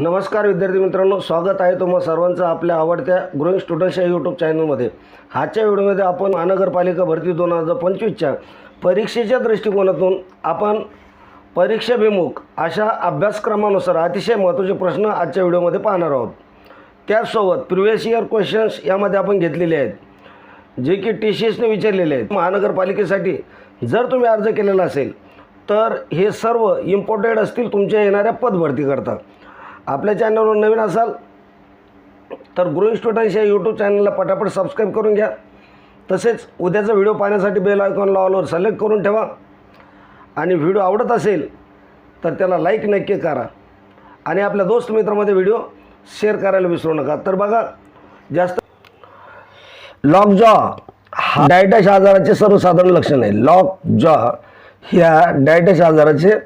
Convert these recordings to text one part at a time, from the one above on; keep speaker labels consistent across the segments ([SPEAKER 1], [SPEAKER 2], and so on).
[SPEAKER 1] नमस्कार विद्यार्थी मित्रांनो स्वागत आहे तुम्हा सर्वांचं आपल्या आवडत्या ग्रोईंग स्टुडंट्स या यूट्यूब चॅनलमध्ये. आजच्या व्हिडिओमध्ये आपण महानगरपालिका भरती दोन हजार पंचवीसच्या परीक्षेच्या दृष्टिकोनातून आपण परीक्षाभिमुख अशा अभ्यासक्रमानुसार अतिशय महत्त्वाचे प्रश्न आजच्या व्हिडिओमध्ये पाहणार आहोत. त्याचसोबत प्रिव्हियस इयर क्वेश्चन्स यामध्ये आपण घेतलेले आहेत जे की टी सी एसने विचारलेले आहेत. महानगरपालिकेसाठी जर तुम्ही अर्ज केलेला असेल तर हे सर्व इम्पॉर्टंट असतील तुमच्या येणाऱ्या पदभरतीकरता आपल्या चॅनलवर नवीन असाल तर गुरु स्टुडंट्स या यूट्यूब चॅनलला पटापट सबस्क्राईब करून घ्या. तसेच उद्याचा व्हिडिओ पाहण्यासाठी बेल आयकॉन ऑलवर सिलेक्ट करून ठेवा. आणि व्हिडिओ आवडत असेल तर त्याला लाईक नक्की करा. आणि आपल्या दोस्त मित्रामध्ये व्हिडिओ शेअर करायला विसरू नका. तर बघा जास्त लॉक जॉ हा डायटॅश आजाराचे सर्वसाधारण लक्षण आहे. लॉक जॉ ह्या डायटॅश आजाराचे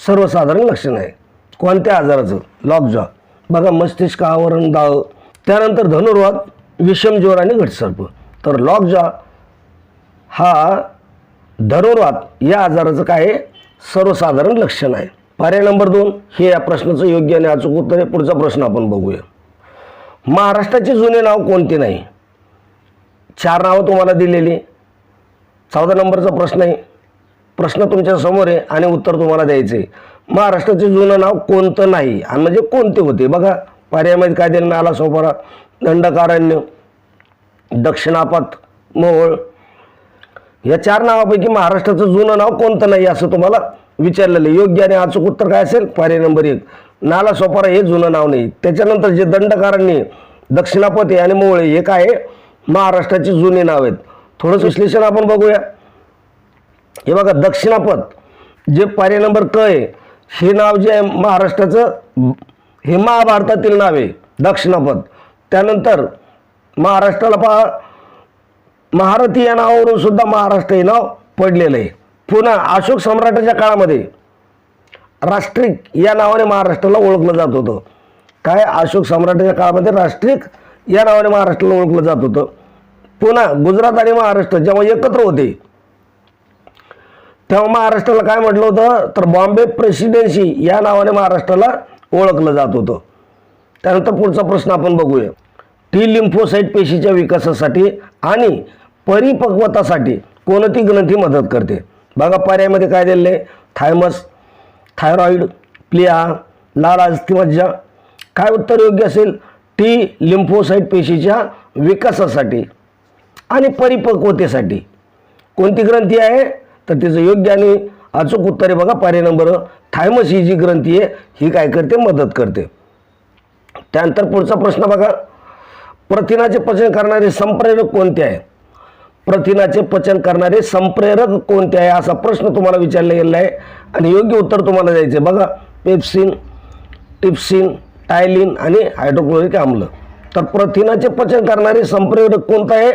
[SPEAKER 1] सर्वसाधारण लक्षण आहे. कोणत्या आजाराचं? लॉकजॉ बघा मस्तिष्क आवरण दाव त्यानंतर धनुर्वाद विषमज्वर आणि घटसर्प. तर लॉकजॉ हा धनुर्वात या आजाराचं काय आहे? सर्वसाधारण लक्षण आहे. पर्याय नंबर दोन हे या प्रश्नाचं योग्य आणि अचूक उत्तर आहे. पुढचा प्रश्न आपण बघूया. महाराष्ट्राचे जुने नाव कोणते नाही? चार नावं तुम्हाला दिलेली. चौदा नंबरचा प्रश्न आहे. प्रश्न तुमच्यासमोर आहे आणि उत्तर तुम्हाला द्यायचं आहे. महाराष्ट्राचे जुनं नाव कोणतं नाही. आणि म्हणजे कोणते होते? बघा पर्यामध्ये काय दिलं? नाला सोपारा दंडकारण्य दक्षिणापथ मोहोळ. या चार नावापैकी महाराष्ट्राचं जुनं नाव कोणतं नाही असं तुम्हाला विचारलेलं आहे. योग्य आणि अचूक उत्तर काय असेल? पर्याय नंबर एक. नाला सोपारा हे जुनं नाव नाही. त्याच्यानंतर जे दंडकारण्य दक्षिणापथ आहे आणि मोहळे हे काय आहे? महाराष्ट्राची जुने नाव आहेत. थोडंसं विश्लेषण आपण बघूया. हे बघा दक्षिणापथ. जे पर्याय नंबर क आहे हे नाव जे आहे महाराष्ट्राचं हे महाभारतातील नाव आहे दक्षिणापद. त्यानंतर महाराष्ट्राला पहा महारथी या नावावरून सुद्धा महाराष्ट्र हे नाव पडलेलं आहे. पुन्हा अशोक सम्राटाच्या काळामध्ये राष्ट्रिक या नावाने महाराष्ट्राला ओळखलं जात होतं. काय? अशोक सम्राटाच्या काळामध्ये राष्ट्रिक या नावाने महाराष्ट्राला ओळखलं जात होतं. पुन्हा गुजरात आणि महाराष्ट्र जेव्हा एकत्र होते तेव्हा महाराष्ट्राला काय म्हटलं होतं? तर बॉम्बे प्रेसिडेन्सी या नावाने महाराष्ट्राला ओळखलं जात होतं. त्यानंतर पुढचा प्रश्न आपण बघूया. टी लिम्फोसाईट पेशीच्या विकासासाठी आणि परिपक्वतासाठी कोणती ग्रंथी मदत करते? बघा पर्यायमध्ये काय दिलेलं आहे? थायमस थायरॉईड प्लिया लाल किंवा काय उत्तर योग्य असेल? टी लिम्फोसाईट पेशीच्या विकासासाठी आणि परिपक्वतेसाठी. कोणती ग्रंथी आहे? तर तिचं योग्य आणि अचूक उत्तर आहे बघा पर्याय नंबर थायमस ही जी ग्रंथी आहे ही काय करते? मदत करते. त्यानंतर पुढचा प्रश्न बघा. प्रथिनाचे पचन करणारे संप्रेरक कोणते आहे प्रथिनाचे पचन करणारे संप्रेरक कोणते आहे असा प्रश्न तुम्हाला विचारला गेलेला आहे आणि योग्य उत्तर तुम्हाला द्यायचं आहे. बघा पेप्सिन टिप्सिन टायलिन आणि हायड्रोक्लोरिक आम्ल तर प्रथिनाचे पचन करणारे संप्रेरक कोणतं आहे?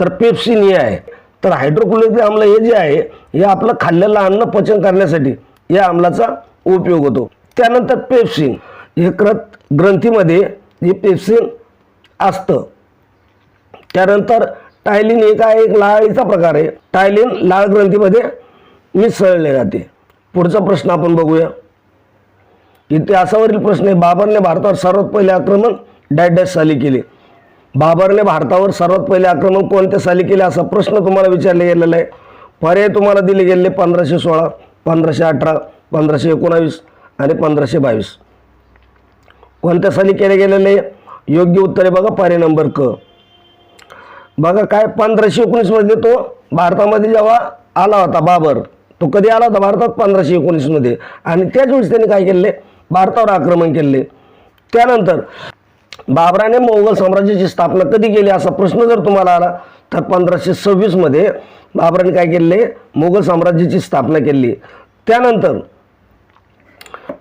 [SPEAKER 1] तर पेप्सिन हे आहे. तर हायड्रोक्लोरिक आम्ल हे जे आहे हे आपलं खाल्लेलं अन्न पचन करण्यासाठी या आम्लाचा उपयोग होतो. त्यानंतर पेप्सिन हे क्रत ग्रंथीमध्ये हे पेप्सिन असतं. त्यानंतर टायलिन एक आहे एक लाळीचा प्रकार आहे. टायलिन लाळ ग्रंथीमध्ये मिसळले जाते. पुढचा प्रश्न आपण बघूया. इतिहासावरील प्रश्न आहे. बाबरने भारतावर सर्वात पहिले आक्रमण डॅश साली केले. बाबरने भारतावर सर्वात पहिले आक्रमण कोणत्या साली केले असा प्रश्न तुम्हाला विचारले गेलेला आहे. पर्याय तुम्हाला दिले गेलेले पंधराशे सोळा पंधराशे अठरा पंधराशे एकोणावीस आणि पंधराशे बावीस. कोणत्या साली केले गेलेले योग्य उत्तर आहे बघा पर्याय नंबर क. बघा काय पंधराशे एकोणीसमध्ये तो भारतामध्ये जेव्हा आला होता बाबर तो कधी आला होता भारतात? पंधराशे एकोणीसमध्ये आणि त्याच वेळेस त्यांनी काय केले भारतावर आक्रमण केले त्यानंतर बाबराने मोगल साम्राज्याची स्थापना कधी केली असा प्रश्न जर तुम्हाला आला तर पंधराशे सव्वीसमध्ये बाबराने काय केले? मोगल साम्राज्याची स्थापना केली. त्यानंतर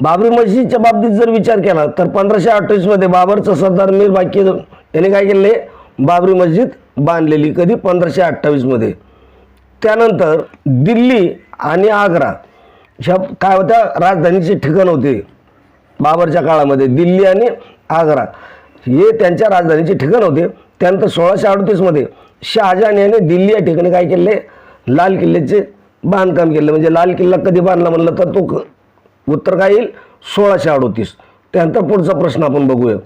[SPEAKER 1] बाबरी मस्जिदच्या बाबतीत जर विचार केला तर पंधराशे अठ्ठावीसमध्ये बाबरचं सरदार मीर बाकी याने काय केले? बाबरी मस्जिद बांधलेली कधी? पंधराशे अठ्ठावीसमध्ये त्यानंतर दिल्ली आणि आग्रा ह्या काय होत्या? राजधानीचे ठिकाण होते बाबरच्या काळामध्ये दिल्ली आणि आग्रा. हे त्यांच्या राजधानीचे ठिकाण होते. त्यानंतर सोळाशे अडतीसमध्ये शहाजहान याने दिल्ली या ठिकाणी काय केले? लाल किल्ल्याचे बांधकाम केलं. म्हणजे लाल किल्ला कधी बांधला म्हणलं तर तो उत्तर काय येईल? सोळाशे अडतीस. त्यानंतर पुढचा प्रश्न आपण बघूया.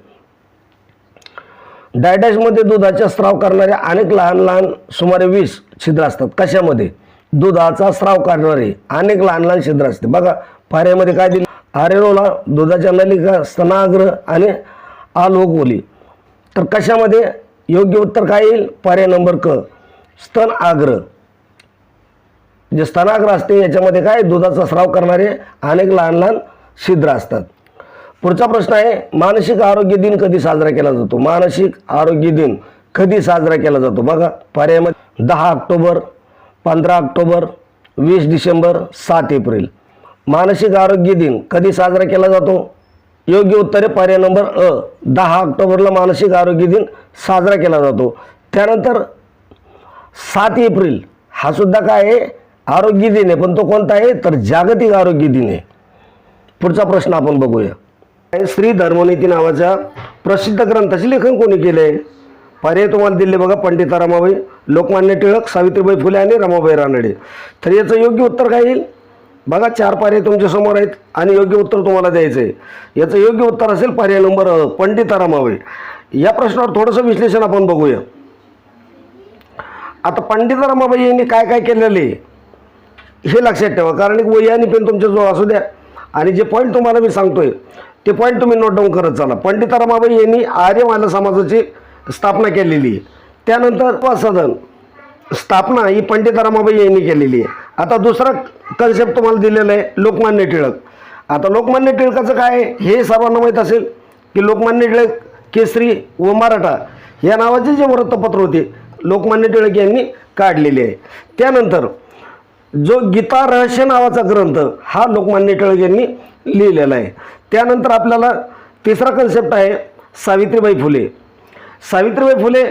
[SPEAKER 1] डायडॅशमध्ये दुधाचा स्राव करणारे अनेक लहान लहान सुमारे वीस छिद्र असतात. कशामध्ये? दुधाचा स्राव करणारे अनेक लहान लहान छिद्र असते. बघा पाऱ्यामध्ये काय दिले? आरेरोला दुधाच्या नलिका स्तनाग्र आणि आलोकोली तर कशामध्ये? योग्य उत्तर काय येईल? पर्याय नंबर क. स्तन आग्र जे स्तनाग्र असते याच्यामध्ये काय? दुधाचा स्राव करणारे अनेक लहान लहान छिद्र असतात. पुढचा प्रश्न आहे मानसिक आरोग्य दिन कधी साजरा केला जातो? मानसिक आरोग्य दिन कधी साजरा केला जातो? बघा पर्यायामध्ये दहा ऑक्टोबर पंधरा ऑक्टोबर वीस डिसेंबर सात एप्रिल. मानसिक आरोग्य दिन कधी साजरा केला जातो? योग्य उत्तरे पर्याय नंबर अ दहा ऑक्टोबरला मानसिक आरोग्य दिन साजरा केला जातो. त्यानंतर सात एप्रिल हा सुद्धा काय आहे? आरोग्य दिन आहे. पण तो कोणता आहे? तर जागतिक आरोग्य दिन आहे. पुढचा प्रश्न आपण बघूया. श्री धर्मनीती नावाच्या प्रसिद्ध ग्रंथाचे लेखन कोणी केले आहे पर्याय तुम्हाला दिले बघा पंडिता रमाबाई लोकमान्य टिळक सावित्रीबाई फुले आणि रमाबाई रानडे. तर याचं योग्य उत्तर काय येईल? बघा चार पर्याय तुमच्यासमोर आहेत आणि योग्य उत्तर तुम्हाला द्यायचं आहे याचं योग्य उत्तर असेल पर्याय नंबर अ, पंडिता रमाबाई या प्रश्नावर थोडंसं विश्लेषण आपण बघूया. आता पंडिता रमाबाई यांनी काय काय केलेलं आहे हे लक्षात ठेवा. कारण एक वही पेन तुमच्याजवळ असू द्या. आणि जे पॉईंट तुम्हाला मी सांगतोय ते पॉईंट तुम्ही नोट डाऊन करत चाला. पंडितारामाबाई यांनी यांनी आर्यमाला समाजाची स्थापना केलेली आहे. त्यानंतर सदन स्थापना ही पंडितारामाबाई यांनी केलेली आहे. आता दुसरा कन्सेप्ट तुम्हाला दिलेला आहे लोकमान्य टिळक. आता लोकमान्य टिळकाचं काय आहे? हे सर्वांना माहीत असेल की लोकमान्य टिळक केसरी व मराठा या नावाचे जे वृत्तपत्र होते लोकमान्य टिळक यांनी काढलेले आहे. त्यानंतर जो गीता रहस्य नावाचा ग्रंथ हा लोकमान्य टिळक यांनी लिहिलेला आहे. त्यानंतर आपल्याला तिसरा कन्सेप्ट आहे सावित्रीबाई फुले. सावित्रीबाई फुले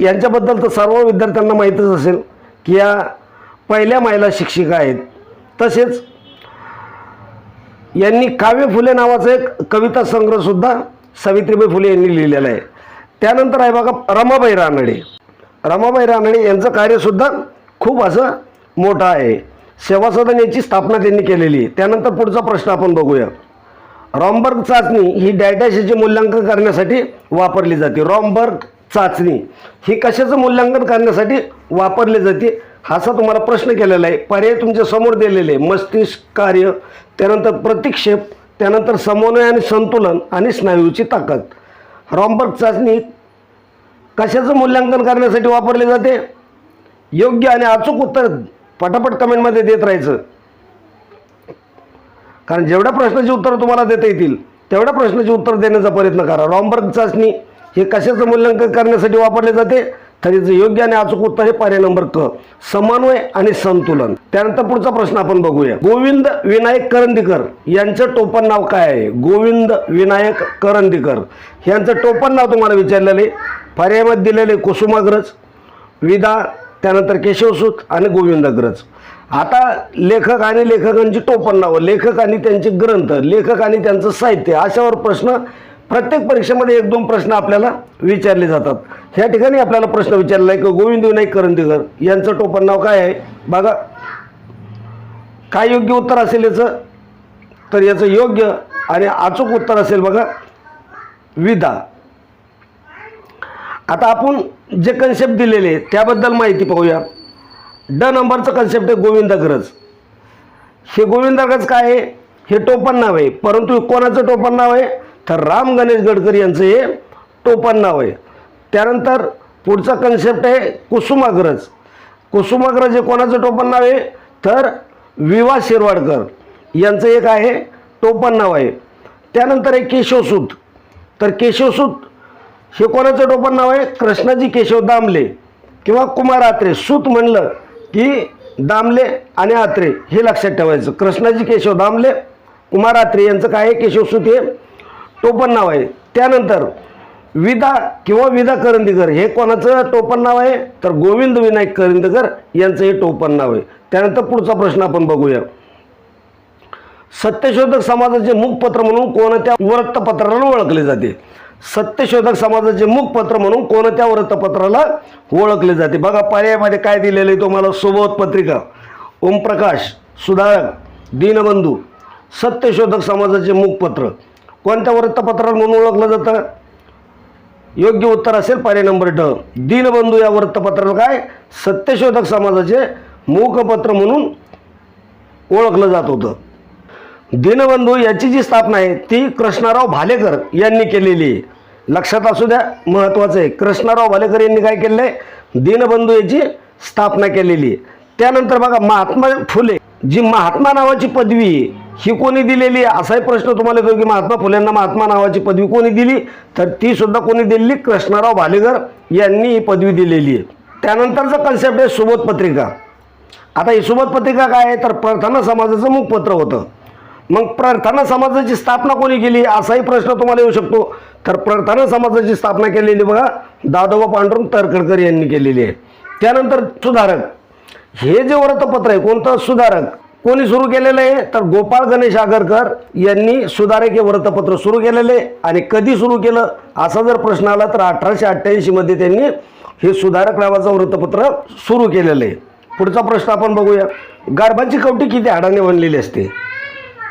[SPEAKER 1] यांच्याबद्दल तर सर्व विद्यार्थ्यांना माहीतच असेल की या पहिल्या महिला शिक्षिका आहेत. तसेच यांनी काव्य फुले नावाचा एक कविता संग्रहसुद्धा सावित्रीबाई फुले यांनी लिहिलेला आहे. त्यानंतर आहे बघा रमाबाई रानडे. रमाबाई रानडे यांचं कार्यसुद्धा खूप असं मोठं आहे. सेवा सदन याची स्थापना त्यांनी केलेली आहे. त्यानंतर पुढचा प्रश्न आपण बघूया. रॉमबर्ग चाचणी ही डायटॅशचे मूल्यांकन करण्यासाठी वापरली जाते. रॉमबर्ग चाचणी ही कशाचं मूल्यांकन करण्यासाठी वापरली जाते? असा तुम्हाला प्रश्न केलेला आहे. पर्याय तुमच्यासमोर दिलेले आहे. मस्तिष्क कार्य त्यानंतर प्रतिक्षेप त्यानंतर समन्वय आणि संतुलन आणि स्नायूची ताकद. रॉम्बर्ग चाचणी कशाचं मूल्यांकन करण्यासाठी वापरले जाते? योग्य आणि अचूक उत्तर पटापट कमेंटमध्ये देत राहायचं. कारण जेवढ्या प्रश्नाची उत्तरं तुम्हाला देता येतील तेवढ्या प्रश्नाची उत्तर देण्याचा प्रयत्न करा. रॉम्बर्ग चाचणी हे कशाचं मूल्यांकन करण्यासाठी वापरले जाते? तर याचं योग्य आणि अचूक उत्तर हे पर्याय नंबर क. समन्वय आणि संतुलन. त्यानंतर पुढचा प्रश्न आपण बघूया. गोविंद विनायक करंदीकर यांचं टोपण नाव काय आहे? गोविंद विनायक करंदीकर. यांचं टोपण नाव तुम्हाला विचारलेलं आहे. पर्यायामध्ये दिलेले कुसुमाग्रज विदा त्यानंतर केशवसूत आणि गोविंदग्रज. आता लेखक आणि लेखकांची टोपण नावं लेखक आणि त्यांचे ग्रंथ लेखक आणि त्यांचं साहित्य अशावर प्रश्न प्रत्येक परीक्षेमध्ये एक दोन प्रश्न आपल्याला विचारले जातात. ह्या ठिकाणी आपल्याला प्रश्न विचारला आहे की गोविंद विनायक करंदीकर यांचं टोपण नाव काय आहे? बघा. काय योग्य उत्तर असेल याचं? तर याचं योग्य आणि अचूक उत्तर असेल बघा. विदा. आता आपण जे कन्सेप्ट दिलेले आहे त्याबद्दल माहिती पाहूया. ड नंबरचं कन्सेप्ट आहे गोविंदग्रज हे गोविंदग्रज काय आहे? हे टोपण नाव आहे. परंतु कोणाचं टोपण नाव आहे? तर राम गणेश गडकरी यांचं हे टोपण नाव आहे. त्यानंतर पुढचा कन्सेप्ट आहे कुसुमाग्रज. कुसुमाग्रज हे कोणाचं टोपण नाव आहे? तर विवा शिरवाडकर यांचं एक आहे टोपण नाव आहे. त्यानंतर आहे केशवसूत. तर केशवसूत हे कोणाचं टोपण नाव आहे? कृष्णाजी केशव दामले किंवा कुमार आत्रे. सूत म्हणलं की दामले आणि आत्रे हे लक्षात ठेवायचं. कृष्णाजी केशव दामले कुमार आत्रे यांचं काय आहे? केशवसूत हे टोपण नाव आहे. त्यानंतर विदा किंवा विदा करंदीकर हे कोणाचं टोपण नाव आहे? तर गोविंद विनायक करंदीकर यांचं हे टोपण नाव आहे. त्यानंतर पुढचा प्रश्न आपण बघूया. सत्यशोधक समाजाचे मुखपत्र म्हणून कोणत्या वृत्तपत्राला ओळखले जाते? सत्यशोधक समाजाचे मुखपत्र म्हणून कोणत्या वृत्तपत्राला ओळखले जाते? बघा पर्यायामध्ये काय दिलेलं आहे तुम्हाला? सुबोध पत्रिका ओमप्रकाश सुधारक दीनबंधू. सत्यशोधक समाजाचे मुखपत्र. कोणत्या वृत्तपत्राला म्हणून ओळखलं जातं? योग्य उत्तर असेल पर्याय नंबर ड. दीनबंधू या वृत्तपत्राला काय? सत्यशोधक समाजाचे मुखपत्र म्हणून ओळखलं जात होतं. दीनबंधू याची जी स्थापना आहे ती कृष्णाराव भालेकर यांनी केलेली आहे. लक्षात असू द्या महत्त्वाचं आहे. कृष्णाराव भालेकर यांनी काय केलेलं आहे? दीनबंधू याची स्थापना केलेली आहे. त्यानंतर बघा महात्मा फुले जी महात्मा नावाची पदवी ही कोणी दिलेली असाही प्रश्न तुम्हाला येतो की महात्मा फुलेंना महात्मा नावाची पदवी कोणी दिली? तर ती सुद्धा कोणी दिलेली? कृष्णराव भालेकर यांनी ही पदवी दिलेली आहे. त्यानंतरचा कन्सेप्ट आहे सुबोध पत्रिका. आता ही सुबोध पत्रिका काय आहे? तर प्रार्थना समाजाचं मुखपत्र होतं. मग प्रार्थना समाजाची स्थापना कोणी केली? असाही प्रश्न तुम्हाला येऊ शकतो. तर प्रार्थना समाजाची स्थापना केलेली बघा दादोबा पांडुरंग तरखडकर यांनी केलेली आहे. त्यानंतर सुधारक. हे जे वृत्तपत्र आहे कोणतं? सुधारक. कोणी सुरू केलेलं आहे? तर गोपाळ गणेश आगरकर यांनी सुधारक हे वृत्तपत्र सुरू केलेलं आहे. आणि कधी सुरू केलं? असा जर प्रश्न आला तर अठराशे अठ्ठ्याऐंशीमध्ये त्यांनी हे सुधारक नावाचं वृत्तपत्र सुरू केलेलं आहे. पुढचा प्रश्न आपण बघूया. गर्भाची कवटी किती हाडाने बनलेली असते?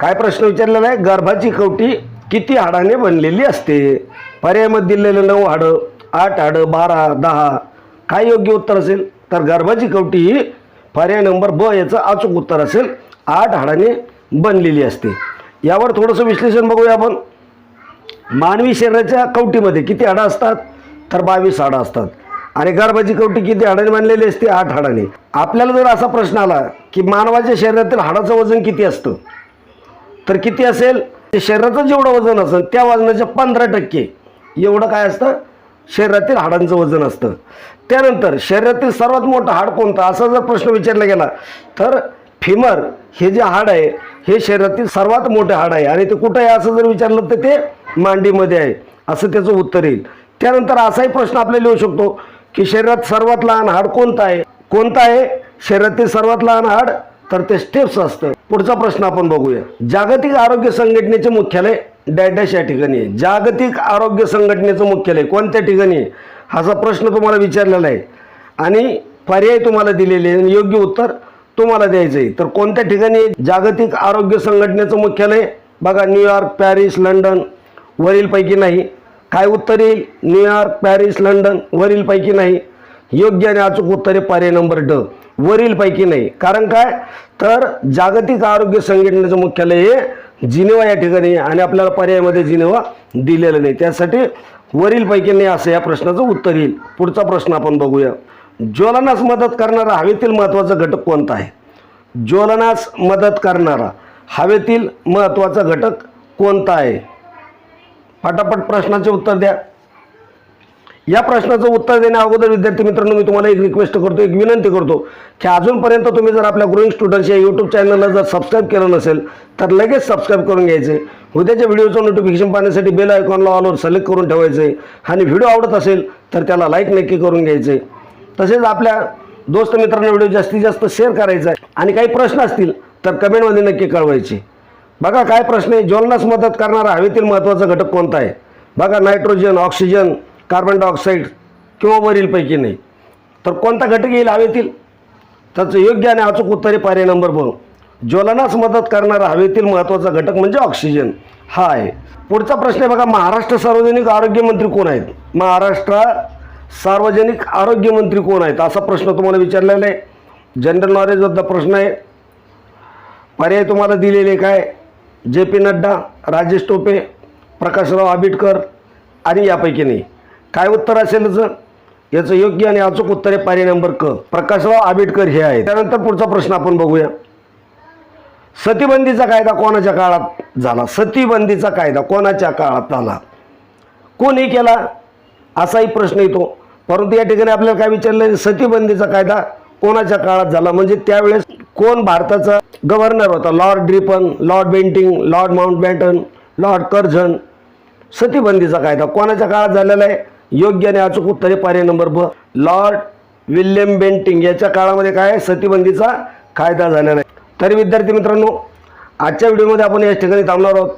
[SPEAKER 1] काय प्रश्न विचारलेला आहे? गर्भाची कवटी किती हाडाने बनलेली असते? पर्यायामध्ये दिलेलं नऊ हाडं आठ हाडं बारा दहा. काय योग्य उत्तर असेल? तर गर्भाची कवटी ही पर्याय नंबर ब याचं अचूक उत्तर असेल. आठ हाडाने बनलेली असते. यावर थोडंसं विश्लेषण बघूया आपण. मानवी शरीराच्या कवटीमध्ये किती हाडं असतात? तर बावीस हाडं असतात. आणि गर्भाची कवटी किती हाडाने बांधलेली असते? आठ हाडाने. आपल्याला जर असा प्रश्न आला की मानवाच्या शरीरातील हाडाचं वजन किती असतं? तर किती असेल? ते शरीराचं जेवढं वजन असेल त्या वजनाच्या पंधरा टक्के. एवढं काय असतं? शरीरातील हाडांचं वजन असतं. त्यानंतर शरीरातील सर्वात मोठं हाड कोणतं? असा जर प्रश्न विचारला गेला तर फिमर हे जे हाड आहे हे शरीरातील सर्वात मोठे हाड आहे. आणि ते कुठं आहे असं जर विचारलं तर ते मांडीमध्ये आहे. असं त्याचं उत्तर येईल. त्यानंतर असाही प्रश्न आपल्याला येऊ शकतो की शरीरात सर्वात लहान हाड कोणतं आहे? कोणतं आहे? शरीरातील सर्वात लहान हाड? तर ते स्टेप्स असतं. पुढचा प्रश्न आपण बघूया. जागतिक आरोग्य संघटनेचे मुख्यालय डॅडॅश या ठिकाणी आहे. जागतिक आरोग्य संघटनेचं मुख्यालय कोणत्या ठिकाणी आहे? असा प्रश्न तुम्हाला विचारलेला आहे. आणि पर्याय तुम्हाला दिलेले आहे. आणि योग्य उत्तर तुम्हाला द्यायचं आहे तर कोणत्या ठिकाणी जागतिक आरोग्य संघटनेचं मुख्यालय? बघा न्यूयॉर्क पॅरिस लंडन वरीलपैकी नाही. काय उत्तर येईल? न्यूयॉर्क पॅरिस लंडन वरीलपैकी नाही. योग्य आणि अचूक उत्तर आहे पर्याय नंबर ड. वरीलपैकी नाही. कारण काय? तर जागतिक आरोग्य संघटनेचं मुख्यालय हे जिनेवा या ठिकाणी आणि आपल्याला पर्यायामध्ये जिनेवा दिलेलं नाही. त्यासाठी वरीलपैकी नाही असं या प्रश्नाचं उत्तर येईल. पुढचा प्रश्न आपण बघूया. ज्वलनास मदत करणारा हवेतील महत्त्वाचा घटक कोणता आहे? ज्वलनास मदत करणारा हवेतील महत्त्वाचा घटक कोणता आहे? पटापट प्रश्नाचे उत्तर द्या. या प्रश्नाचं उत्तर देण्या अगोदर विद्यार्थी मित्रांनो मी तुम्हाला एक रिक्वेस्ट करतो एक विनंती करतो की अजूनपर्यंत तुम्ही जर आपल्या ग्रोईंग स्टुडंट्स या यूट्यूब चॅनलला जर सबस्क्राईब केलं नसेल तर लगेच सबस्क्राईब करून घ्यायचे. उद्याच्या व्हिडिओचं नोटिफिकेशन पाहण्यासाठी बेल आयकॉनला ऑलवर सिलेक्ट करून ठेवायचे. आणि व्हिडिओ आवडत असेल तर त्याला लाईक नक्की करून घ्यायचे. तसेच आपल्या दोस्त मित्रांना व्हिडिओ जास्तीत जास्त शेअर करायचा आहे. आणि काही प्रश्न असतील तर कमेंटमध्ये नक्की कळवायचे. बघा काय प्रश्न आहे? ज्वलनास मदत करणारा हवेतील महत्त्वाचा घटक कोणता आहे? बघा नायट्रोजन ऑक्सिजन कार्बन डायऑक्साईड किंवा वरीलपैकी नाही. तर कोणता घटक येईल हवेतील? त्याचं योग्य आणि अचूक उत्तर आहे पर्याय नंबर ब ज्वलनास मदत करणारा हवेतील महत्त्वाचा घटक म्हणजे ऑक्सिजन हा आहे. पुढचा प्रश्न आहे बघा महाराष्ट्र सार्वजनिक आरोग्य मंत्री कोण आहेत? महाराष्ट्र सार्वजनिक आरोग्यमंत्री कोण आहेत? असा प्रश्न तुम्हाला विचारलेला आहे. जनरल नॉलेजबद्दल प्रश्न आहे. पर्याय तुम्हाला दिलेले काय? जे पी नड्डा राजेश टोपे प्रकाशराव आंबेडकर आणि यापैकी नाही. काय उत्तर असेल याचं? याचं योग्य आणि अचूक उत्तर आहे पर्याय नंबर क. प्रकाशराव आंबेडकर हे आहे त्यानंतर पुढचा प्रश्न आपण बघूया. सतीबंदीचा कायदा कोणाच्या काळात झाला? सतीबंदीचा कायदा कोणाच्या काळात झाला? कोणी केला? असाही प्रश्न येतो. परंतु या ठिकाणी आपल्याला काय विचारलं सतीबंदीचा कायदा कोणाच्या काळात झाला? म्हणजे त्यावेळेस कोण भारताचा गव्हर्नर होता? Lord Ripon Lord Bentinck Lord Mountbatten Lord Curzon सतीबंदीचा कायदा कोणाच्या काळात झालेला आहे? योग्य आणि अचूक उत्तर आहे पर्याय नंबर ब. लॉर्ड विल्यम बेंटिंग याच्या काळामध्ये काय आहे? सतीबंदीचा कायदा झालेला आहे. तरी विद्यार्थी मित्रांनो आजच्या व्हिडिओमध्ये आपण या ठिकाणी थांबणार आहोत.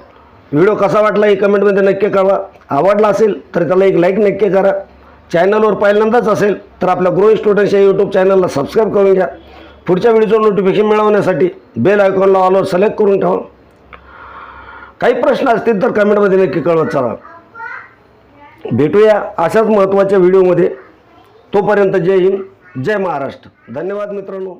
[SPEAKER 1] व्हिडिओ कसा वाटला हे कमेंटमध्ये नक्की कळवा. आवडला असेल तर त्याला एक लाईक नक्की करा. चॅनलवर पहिल्यांदाच असेल तर आपल्या ग्रो स्टुडंट्स या यूट्यूब चॅनलला सबस्क्राईब करून घ्या. पुढच्या व्हिडिओचं नोटिफिकेशन मिळवण्यासाठी बेल आयकॉनला ऑलवर सिलेक्ट करून ठेवा. काही प्रश्न असतील तर कमेंटमध्ये नक्की कळवत चला. भेटूया अशाच महत्त्वाच्या व्हिडिओमध्ये तोपर्यंत जय हिंद जय महाराष्ट्र. धन्यवाद मित्रांनो.